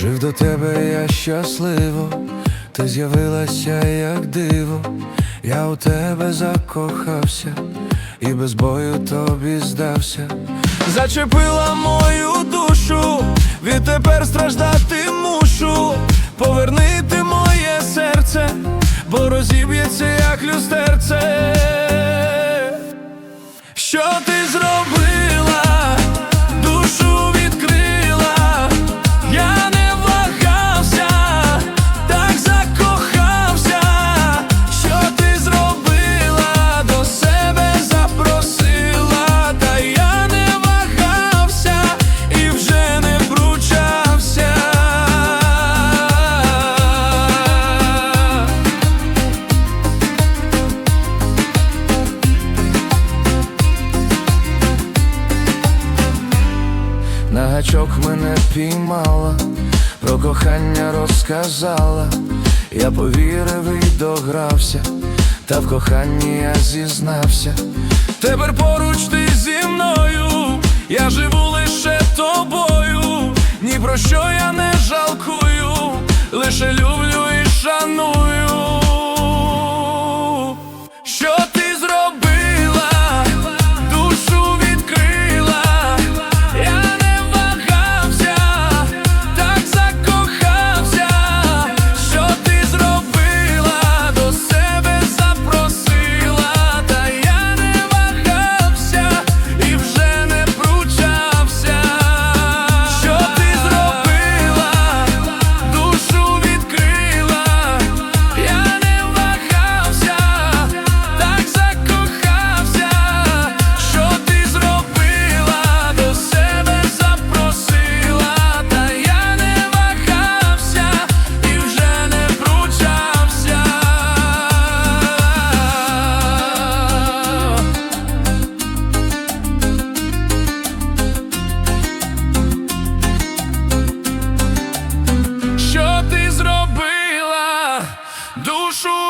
до тебе я щасливо, ти з'явилася як диво, я у тебе закохався і без бою тобі здався. Зачепила мою душу, відтепер страждати мушу. Поверни ти моє серце, бо розіб'ється як люстерце. Що ти На гачок мене піймала, про кохання розказала, я повірив і догрався, та в коханні я зізнався. Тепер поруч ти зі мною, я живу лише тобою, ні про що я не жалкую, лише люблю. too short.